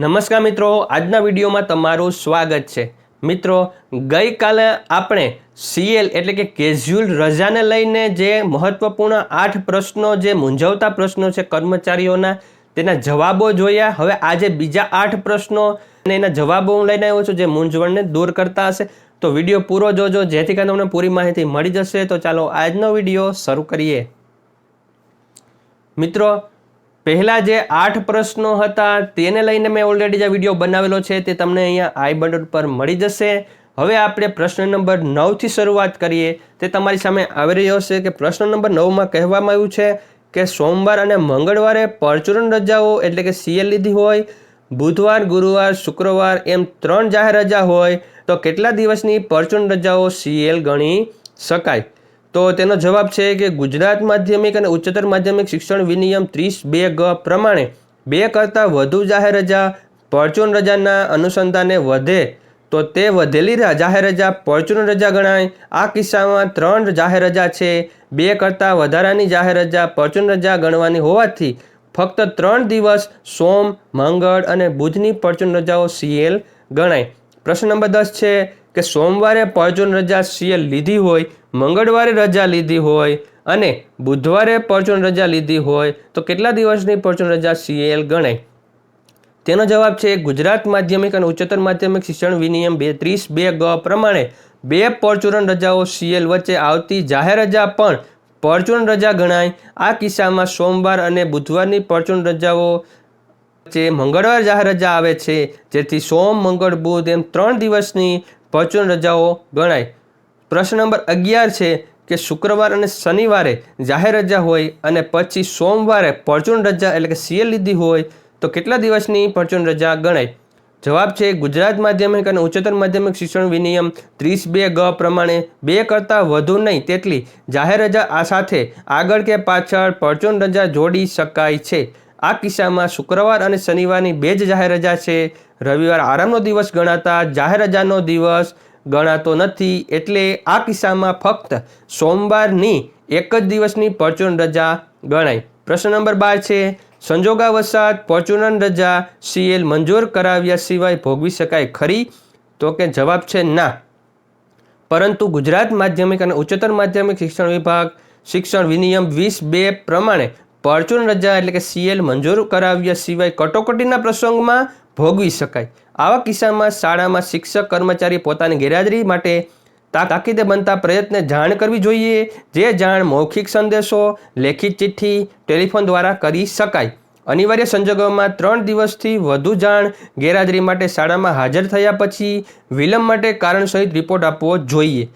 નમસ્કાર મિત્રો, આજના વિડીયોમાં તમારું સ્વાગત છે. મિત્રો, ગઈકાલે આપણે સીએલ એટલે કે કેઝ્યુઅલ રજાને લઈને જે મહત્વપૂર્ણ આઠ પ્રશ્નો, જે મૂંઝવતા પ્રશ્નો છે કર્મચારીઓના, તેના જવાબો જોયા. હવે આજે બીજા આઠ પ્રશ્નો અને એના જવાબો હું લઈને આવ્યો છું જે મૂંઝવણને દૂર કરતા હશે. તો વીડિયો પૂરો જોજો, જેથી કરીને તમને પૂરી માહિતી મળી જશે. તો ચાલો આજનો વીડિયો શરૂ કરીએ. મિત્રો પહેલાં જે આઠ પ્રશ્નો હતા તેને લઈને મેં ઓલરેડી જે વીડિયો બનાવેલો છે તે તમને અહીંયા આઈ બટન પર મળી જશે. હવે આપણે પ્રશ્ન નંબર નવથી શરૂઆત કરીએ. તે તમારી સામે આવી રહ્યો છે કે પ્રશ્ન નંબર નવમાં કહેવામાં આવ્યું છે કે સોમવાર અને મંગળવારે પરચુરણ રજાઓ એટલે કે સીએલ લીધી હોય, બુધવાર, ગુરુવાર, શુક્રવાર એમ ત્રણ જાહેર રજા હોય તો કેટલા દિવસની પરચુરણ રજાઓ સીએલ ગણી શકાય? તો તેનો જવાબ છે કે ગુજરાત માધ્યમિક અને ઉચ્ચતર માધ્યમિક શિક્ષણ વિનિયમ ત્રીસ બે ગ પ્રમાણે બે કરતાં વધુ જાહેર રજા, પરચુન રજાના અનુસંધાને વધે. તો તે વધેલી જાહેર રજા, પરચુન રજા ગણાય. આ કિસ્સામાં ત્રણ જાહેર રજા છે. બે કરતાં વધારાની જાહેર રજા, પરચુન રજા ગણવાની હોવાથી ફક્ત ત્રણ દિવસ સોમ, મંગળ અને બુધની પરચુન રજાઓ સીએલ ગણાય. પ્રશ્ન નંબર દસ છે કે સોમવારે પરચુન રજા સીએલ લીધી હોય, મંગળવારે રજા લીધી હોય અને બુધવારે પરચુન રજા લીધી હોય, તો કેટલા દિવસની પરચુન રજા સીએલ ગણાય? તેનો જવાબ છે ગુજરાત માધ્યમિક અને ઉચ્ચતર માધ્યમિક શિક્ષણ વિનિયમ બે, ત્રીસ બે ગ પ્રમાણે બે પરચુરણ રજાઓ સીએલ વચ્ચે આવતી જાહેર રજા પણ પરચુરણ રજા ગણાય. આ કિસ્સામાં સોમવાર અને બુધવારની પરચુરણ રજાઓ વચ્ચે મંગળવાર જાહેર રજા આવે છે, જેથી સોમ, મંગળ, બુધ એમ ત્રણ દિવસની પરચુરણ રજાઓ ગણાય. પ્રશ્ન નંબર અગિયાર છે કે શુક્રવાર અને શનિવારે જાહેર રજા હોય અને પછી સોમવારે પરચુરણ રજા એટલે કે સીએલ લીધી હોય તો કેટલા દિવસની પરચુરણ રજા ગણાય? જવાબ છે ગુજરાત માધ્યમિક અને ઉચ્ચતર માધ્યમિક શિક્ષણ વિનિયમ ત્રીસ બે ગ પ્રમાણે બે કરતાં વધુ નહીં તેટલી જાહેર રજા આ સાથે આગળ કે પાછળ પરચુરણ રજા જોડી શકાય છે. આ કિસ્સામાં શુક્રવાર અને શનિવારની બે જ જાહેર રજા છે. રવિવાર આરામનો દિવસ ગણાતા જાહેર રજાનો દિવસ ગણાતો નથી. એટલે આ કિસ્સામાં ફક્ત સોમવારની એક જ દિવસની પરચુરણ રજા ગણાય. પ્રશ્ન નંબર બાર છે સંજોગાવસાત પરચુરણ રજા સીએલ મંજૂર કરાવ્યા સિવાય ભોગવી શકાય ખરી? તો કે જવાબ છે ના. પરંતુ ગુજરાત માધ્યમિક અને ઉચ્ચતર માધ્યમિક શિક્ષણ વિભાગ શિક્ષણ વિનિયમ વીસ બે પ્રમાણે પરચુરણ રજા એટલે કે સીએલ મંજૂર કરાવ્યા સિવાય કટોકટીના પ્રસંગમાં ભોગવી શકાય. આવા કિસ્સામાં શાળામાં શિક્ષક કર્મચારી પોતાની ગેરહાજરી માટે તાકીદે બનતા પ્રયત્ને જાણ કરવી જોઈએ, જે જાણ મૌખિક સંદેશો, લેખિત ચિઠ્ઠી, ટેલિફોન દ્વારા કરી શકાય. અનિવાર્ય સંજોગોમાં ત્રણ દિવસથી વધુ જાણ ગેરહાજરી માટે શાળામાં હાજર થયા પછી વિલંબ માટે કારણ સહિત રિપોર્ટ આપવો જોઈએ.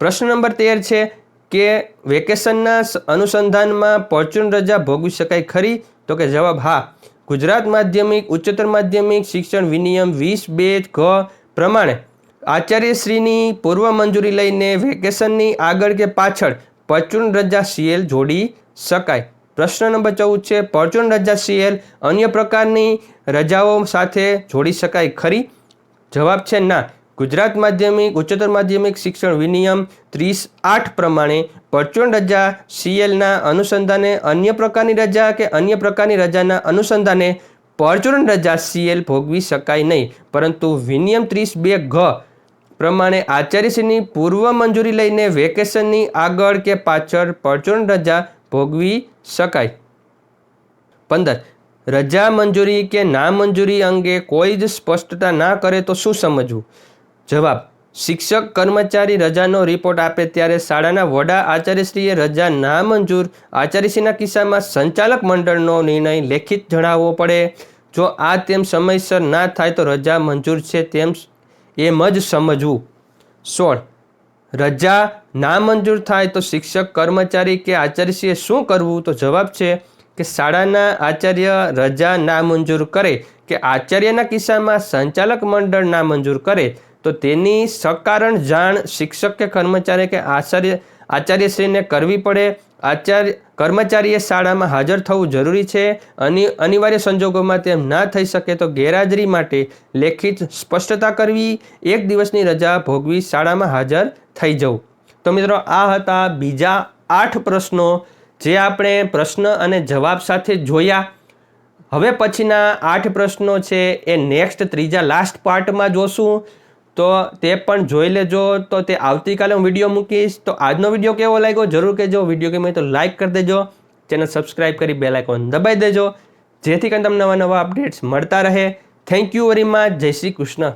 પ્રશ્ન નંબર તેર છે કે વેકેશનના અનુસંધાનમાં પરચુન રજા ભોગવી શકાય ખરી? તો કે જવાબ હા. ગુજરાત માધ્યમિક, ઉચ્ચતર માધ્યમિક શિક્ષણ વિનિયમ વીસ બે ઘ પ્રમાણે આચાર્યશ્રીની પૂર્વ મંજૂરી લઈને વેકેશનની આગળ કે પાછળ પરચુન રજા સીએલ જોડી શકાય. પ્રશ્ન નંબર ચૌદ છે પરચુન રજા સીએલ અન્ય પ્રકારની રજાઓ સાથે જોડી શકાય ખરી? જવાબ છે ના. ગુજરાત માધ્યમિક, ઉચ્ચતર માધ્યમિક શિક્ષણ વિનિયમ ત્રીસ આઠ પ્રમાણે પરચુરણ રજા સીએલના અનુસંધાને અન્ય પ્રકારની રજા કે અન્ય પ્રકારની રજાના અનુસંધાને પરચુરણ રજા સીએલ ભોગવી શકાય નહીં. પરંતુ વિનિયમ ત્રીસ બે ઘ પ્રમાણે આચાર્યશ્રીની પૂર્વ મંજૂરી લઈને વેકેશનની આગળ કે પાછળ પરચુરણ રજા ભોગવી શકાય. પંદર, રજા મંજૂરી કે ના મંજૂરી અંગે કોઈ જ સ્પષ્ટતા ના કરે તો શું સમજવું? જવાબ, શિક્ષક કર્મચારી રજાનો રિપોર્ટ આપે ત્યારે શાળાના વડા આચાર્યશ્રીએ રજા ના મંજૂર આચાર્યશ્રીના કિસ્સામાં સંચાલક મંડળનો નિર્ણય લેખિત જણાવવો પડે. જો આ તેમ સમયસર ના થાય તો રજા મંજૂર છે તેમ એમ જ સમજવું. સોળ. રજા ના મંજૂર થાય તો શિક્ષક કર્મચારી કે આચાર્યશ્રીએ શું કરવું? તો જવાબ છે કે શાળાના આચાર્ય રજા ના મંજૂર કરે કે આચાર્યના કિસ્સામાં સંચાલક મંડળ ના મંજૂર કરે. તો તેની સકારણ જાણ શિક્ષક કે કર્મચારી કે આચાર્ય આચાર્યશ્રીને કરવી પડે. આચાર્ય કર્મચારીએ શાળામાં હાજર થવું જરૂરી છે. અને, અનિવાર્ય સંજોગોમાં તેમ ના થઈ શકે તો ગેરહાજરી માટે લેખિત સ્પષ્ટતા કરવી. એક દિવસની રજા ભોગવી શાળામાં હાજર થઈ જવું. તો મિત્રો, આ હતા બીજા આઠ પ્રશ્નો જે આપણે પ્રશ્ન અને જવાબ સાથે જોયા. હવે પછીના આઠ પ્રશ્નો છે એ નેક્સ્ટ, ત્રીજા લાસ્ટ પાર્ટમાં જોશું. તો તે પણ જોઈ લેજો. તો તે આવતીકાલે હું વીડિયો મૂકીશ. તો આજનો વીડિયો કેવો લાગ્યો? જરૂર કહેજો. વીડિયો ગમે તો લાઇક કરી દેજો. ચેનલ સબસ્ક્રાઇબ કરી બેલ આઇકોન દબાઈ દેજો. જેથી કરીને તમને નવા નવા અપડેટ્સ મળતા રહે. થેન્ક યુ વેરી મચ જય શ્રી કૃષ્ણ.